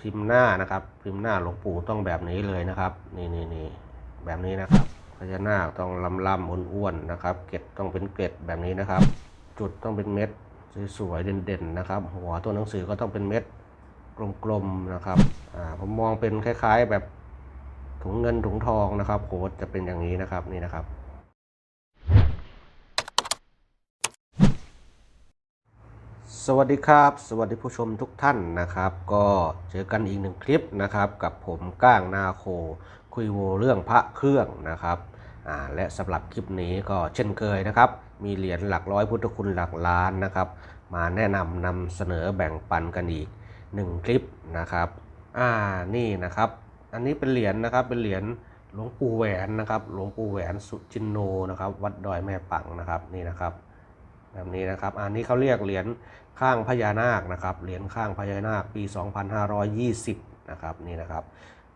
พิมพ์หน้านะครับ พิมพ์หน้าหลวงปู่ต้องแบบนี้เลยนะครับ นี่นี่นี่แบบนี้นะครับพญานาคต้องลำลำอ้วนๆนะครับ เกล็ดต้องเป็นเกล็ดแบบนี้นะครับ จุดต้องเป็นเม็ดสวยๆเด่นๆนะครับ หัวตัวหนังสือก็ต้องเป็นเม็ดกลมๆนะครับอ่าผมมองเป็นคล้าย ๆ แบบถุงเงินถุงทองนะครับโค้ดจะเป็นอย่างนี้นะครับนี่นะครับ สวัสดีครับ สวัสดีผู้ชมทุกท่านนะครับ ก็เจอกันอีกหนึ่งคลิปนะครับ กับผมก้างนาโค คุยโวเรื่องพระเครื่องนะครับอ่าและสำหรับคลิปนี้ก็เช่นเคยนะครับ มีเหรียญหลักร้อยพุทธคุณหลักล้านนะครับ มาแนะนำนำเสนอแบ่งปันกันอีกหนึ่งคลิปนะครับอ่านี่นะครับ อันนี้เป็นเหรียญนะครับเป็นเหรียญหลวงปู่แหวนนะครับหลวงปู่แหวนสุจินโนนะครับ วัดดอยแม่ปังนะครับนี่นะครับ แบบนี้นะครับ อันนี้เขาเรียกเหรียญข้างพญานาคนะครับ เหรียญข้างพญานาคปี 2520 นะครับนี่นะครับ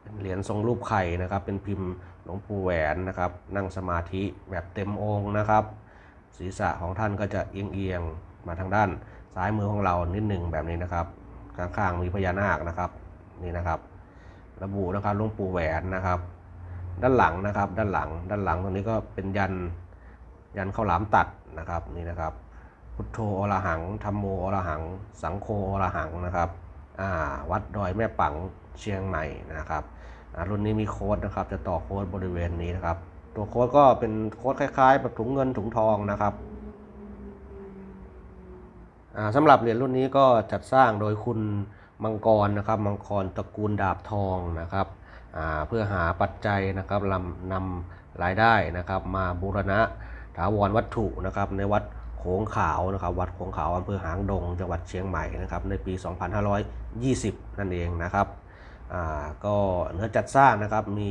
เป็นเหรียญทรงรูปไข่นะครับ เป็นพิมพ์หลวงปู่แหวนนะครับ นั่งสมาธิแบบเต็มองค์นะครับ ศีรษะของท่านก็จะเอียงๆมาทางด้านซ้ายมือของเรานิดหนึ่งแบบนี้นะครับ ข้างๆมีพญานาคนะครับนี่นะครับ ระบุนะครับหลวงปู่แหวนนะครับ ด้านหลังนะครับ ด้านหลัง ด้านหลังตรงนี้ก็เป็นยันยันข้าวหลามตัดนะครับนี่นะครับ พุทโธอรหังธรรมโมอรหัง สังโฆอรหังนะครับวัดดอยแม่ปังเชียงใหม่นะครับรุ่นนี้มีโค้ดนะครับ จะต่อโค้ดบริเวณนี้นะครับ ตัวโค้ดก็เป็นโค้ดคล้ายๆแบบถุงเงินถุงทองนะครับสำหรับเหรียญรุ่นนี้ก็จัดสร้างโดยคุณมังกรนะครับมังกรตระกูลดาบทองนะครับเพื่อหาปัจจัยนะครับลำนำรายได้นะครับ มาบูรณะถาวรวัตถุนะครับในวัด โขงขาวนะครับวัดโขงขาวอำเภอหางดง จังหวัดเชียงใหม่นะครับในปี 2520 นั่นเองนะครับอ่าก็เนื้อจัดสร้างนะครับมี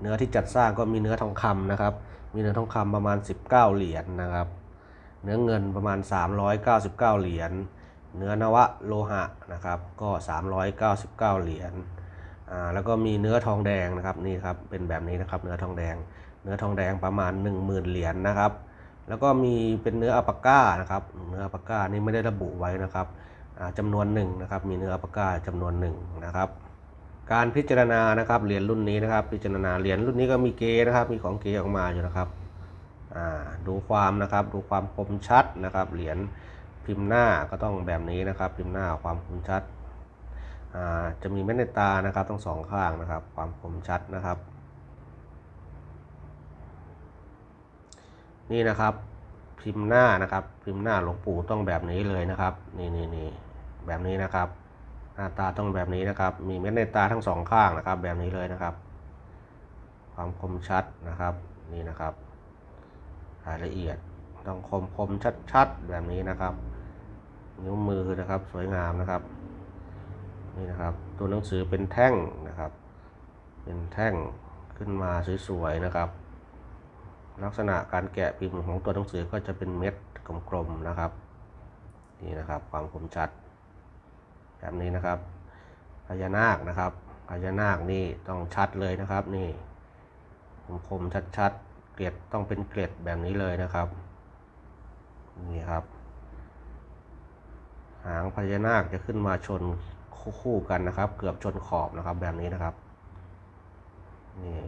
เนื้อที่จัดสร้างก็มีเนื้อทองคำนะครับมีเนื้อทองคำประมาณ 19 เหรียญนะครับเนื้อเงินประมาณ 399 เหรียญเนื้อนวะโลหะนะครับก็ 399 เหรียญอ่าแล้วก็มีเนื้อทองแดงนะครับนี่ครับเป็นแบบนี้นะครับเนื้อทองแดง เนื้อทองแดงประมาณ 10,000 เหรียญนะครับ แล้วก็มีเป็นเนื้ออัปปาก้านะครับ เนื้ออัปปาก้านี่ไม่ได้ระบุไว้นะครับอ่าจำนวนหนึ่งนะครับ มีเนื้ออัปปาก้าจำนวนหนึ่งนะครับ การพิจารณานะครับ เหรียญรุ่นนี้นะครับ พิจารณาเหรียญรุ่นนี้ก็มีเกนะครับ มีของเกออกมาอยู่นะครับดูความนะครับ ดูความคมชัดนะครับ เหรียญพิมพ์หน้าก็ต้องแบบนี้นะครับ พิมพ์หน้าความคมชัดจะมีเม็ดในตานะครับทั้งสองข้างนะครับ ความคมชัดนะครับ นี่นะครับ พิมพ์หน้านะครับ พิมพ์หน้าหลวงปู่ต้องแบบนี้เลยนะครับ นี่นี่นี่แบบนี้นะครับ หน้าตาต้องแบบนี้นะครับ มีเม็ดในตาทั้งสองข้างนะครับ แบบนี้เลยนะครับ ความคมชัดนะครับ นี่นะครับ รายละเอียดต้องคมคมชัดชัดๆแบบนี้นะครับ นิ้วมือนะครับสวยงามนะครับ นี่นะครับ ตัวหนังสือเป็นแท่งนะครับ เป็นแท่งขึ้นมาสวยๆนะครับ ลักษณะการแกะพิมพ์ของตัวหนังสือก็จะเป็นเม็ดกลมๆนะครับ นี่นะครับความคมชัด แบบนี้นะครับพญานาคนะครับพญานาคนี่ต้องชัดเลยนะครับ นี่คมๆชัดๆเกล็ดต้องเป็นเกล็ดแบบนี้เลยนะครับนี่ครับ หางพญานาคจะขึ้นมาชนคู่กันนะครับ เกือบชนขอบนะครับแบบนี้นะครับนี่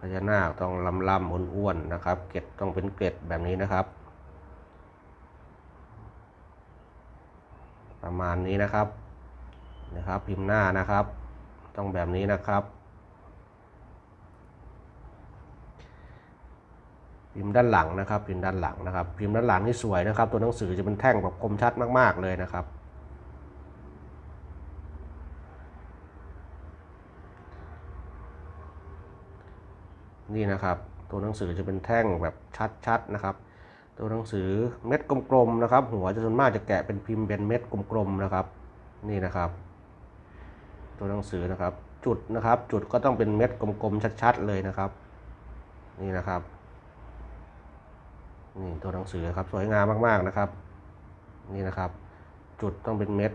พญานาคต้องลำลำอ้วนๆนะครับ เกล็ดต้องเป็นเกล็ดแบบนี้นะครับ ประมาณนี้นะครับนะครับ พิมพ์หน้านะครับ ต้องแบบนี้นะครับ พิมพ์ด้านหลังนะครับ พิมพ์ด้านหลังนะครับ พิมพ์ด้านหลังนี่สวยนะครับ ตัวหนังสือจะเป็นแท่งแบบคมชัดมาก ๆเลยนะครับ นี่นะครับ ตัวหนังสือจะเป็นแท่งแบบชัดๆนะครับ ตัวหนังสือเม็ดกลมๆนะครับ หัวจะส่วนมากจะแกะเป็นพิมพ์เป็นเม็ดกลมๆนะครับ นี่นะครับ ตัวหนังสือนะครับ จุดนะครับ จุดก็ต้องเป็นเม็ดกลมๆชัดๆเลยนะครับ นี่นะครับนี่ตัวหนังสือครับสวยงามมากๆนะครับ นี่นะครับ จุดต้องเป็นเม็ด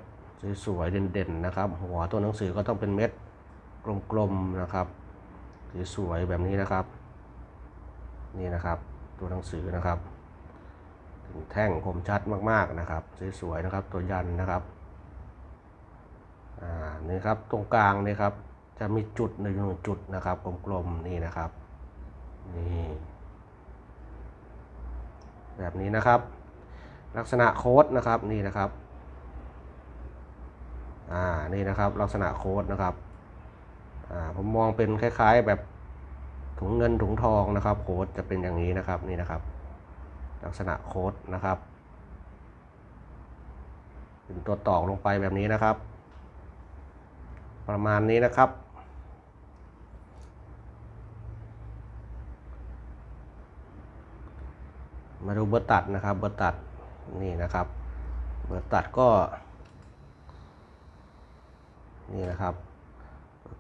สวยๆเด่นๆนะครับ หัวตัวหนังสือก็ต้องเป็นเม็ดกลมๆนะครับ สวยๆแบบนี้นะครับ นี่นะครับ ตัวหนังสือนะครับแท่งคมชัดมากๆนะครับ สวยๆนะครับ ตัวยันนะครับนี่ครับตรงกลางนี่ครับ จะมีจุดหนึ่งจุดนะครับกลมๆนี่นะครับนี่แบบนี้นะครับ ลักษณะโค้ดนะครับนี่นะครับอ่านี่นะครับลักษณะโค้ดนะครับ อ่าผมมองเป็นคล้ายๆแบบถุงเงินถุงทองนะครับ โค้ดจะเป็นอย่างนี้นะครับนี่นะครับ ลักษณะโค้ดนะครับเป็นตัวตอกลงไปแบบนี้นะครับ ประมาณนี้นะครับ มาดูเบอร์ตัดนะครับ เบอร์ตัดนี่นะครับ เบอร์ตัดก็ นี่นะครับ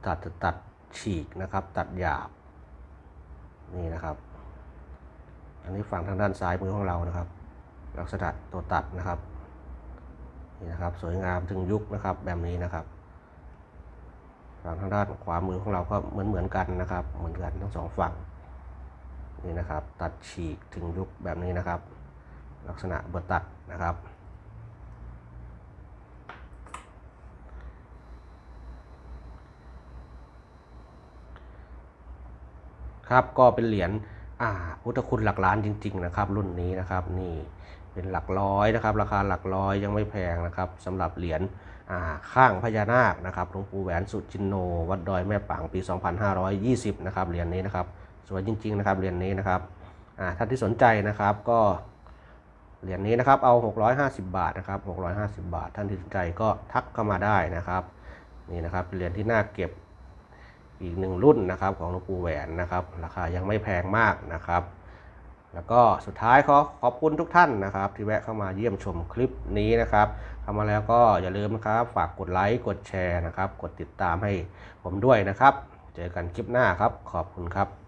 ตัดตัดฉีกนะครับ ตัดหยาบ นี่นะครับ อันนี้ฝั่งทางด้านซ้ายมือของเรานะครับ ลักษณะตัวตัดนะครับ นี่นะครับ สวยงามถึงยุคนะครับ แบบนี้นะครับ ฝั่งทางด้านขวามือของเราก็เหมือนเหมือนกันนะครับ เหมือนกันทั้งสองฝั่ง นี่นะครับ ตัดฉีกถึงยุคแบบนี้นะครับ ลักษณะเบอร์ตัดนะครับ ครับก็เป็นเหรียญอ่าพุทธคุณหลักล้านจริง ๆ นะครับ รุ่นนี้นะครับนี่เป็นหลักร้อยนะครับ ราคาหลักร้อยยังไม่แพงนะครับสำหรับเหรียญอ่าข้างพญานาคนะครับหลวงปู่แหวนสุจินโน วัดดอยแม่ปังปี 2520 นะครับเหรียญนี้นะครับ สวยจริง ๆ นะครับเหรียญนี้นะครับอ่าท่านที่สนใจนะครับก็เหรียญนี้นะครับเอา 650 บาทนะครับ650 บาท ท่านที่สนใจก็ทักเข้ามาได้นะครับนี่นะครับเป็นเหรียญที่น่าเก็บ อีกหนึ่งรุ่นนะครับของหลวงปู่แหวนนะครับ ราคายังไม่แพงมากนะครับ แล้วก็สุดท้ายขอขอบคุณทุกท่านนะครับ ที่แวะเข้ามาเยี่ยมชมคลิปนี้นะครับเข้ามาแล้วก็อย่าลืมนะครับฝากกดไลค์กดแชร์นะครับ กดติดตามให้ผมด้วยนะครับ เจอกันคลิปหน้าครับ ขอบคุณครับ